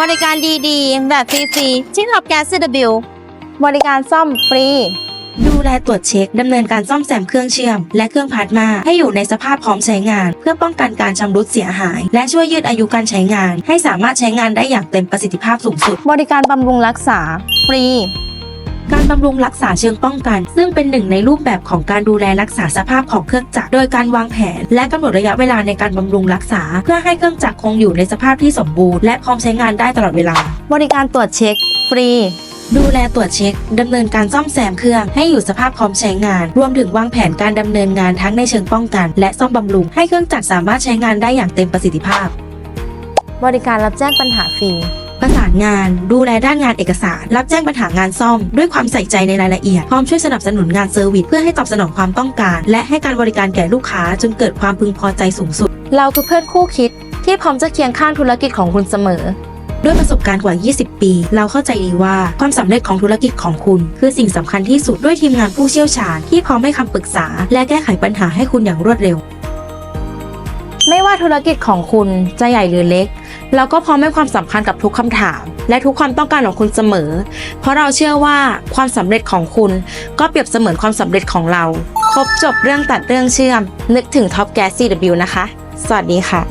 บริการดีๆ แบบฟรีๆที่ท็อปแก๊ส CW บริการซ่อมฟรี ดูแลตรวจเช็คดำเนินการซ่อมแซมเครื่องเชื่อม และเครื่องพลาสมา ให้อยู่ในสภาพพร้อมใช้งาน เพื่อป้องกันการชำรุดเสียหาย และช่วยยืดอายุการใช้งาน ให้สามารถใช้งานได้อย่างเต็มประสิทธิภาพสูงสุด บริการบำรุงรักษา ฟรี การบำรุงรักษาเชิงป้องกัน ซึ่งเป็นหนึ่งในรูปแบบของการดูแลรักษาสภาพของเครื่องจักร โดยการวางแผน และกำหนดระยะเวลาในการบำรุงรักษา เพื่อให้เครื่องจักรคงอยู่ในสภาพที่สมบูรณ์และพร้อมใช้งานได้ตลอดเวลา บริการตรวจเช็ค ฟรีดูแลตรวจเช็ค ดำเนินการซ่อมแซมเครื่องให้อยู่สภาพพร้อมใช้งาน รวมถึงวางแผนการดำเนินงานทั้งในเชิงป้องกัน และซ่อมบำรุงให้เครื่องจักรสามารถใช้งานได้อย่างเต็มประสิทธิภาพ บริการรับแจ้งปัญหาฟรี ประสานงาน ดูแลด้านงานเอกสาร รับแจ้งปัญหางานซ่อม ด้วยความใส่ใจในรายละเอียด พร้อมช่วยสนับสนุนงานเซอร์วิสเพื่อให้ตอบสนองความต้องการ และให้การบริการแก่ลูกค้าจนเกิดความพึงพอใจสูงสุด เราคือเพื่อนคู่คิด ที่พร้อมจะเคียงข้างธุรกิจของคุณเสมอด้วยประสบการณ์กว่า 20 ปี เราเข้าใจดีว่าความสำเร็จของธุรกิจของคุณ คือสิ่งสำคัญที่สุดด้วยทีมงานผู้เชี่ยวชาญ ที่พร้อมให้คำปรึกษา และแก้ไขปัญหาให้คุณอย่างรวดเร็ว ไม่ว่าธุรกิจของคุณจะใหญ่หรือเล็ก เราก็พร้อมให้ความสำคัญกับทุกคำถาม และทุกความต้องการของคุณเสมอ เพราะเราเชื่อว่าความสำเร็จของคุณ ก็เปรียบเสมือนความสำเร็จของเรา ครบจบเรื่องตัดเรื่องเชื่อม นึกถึงท็อปแก๊ส CW นะคะ สวัสดีค่ะ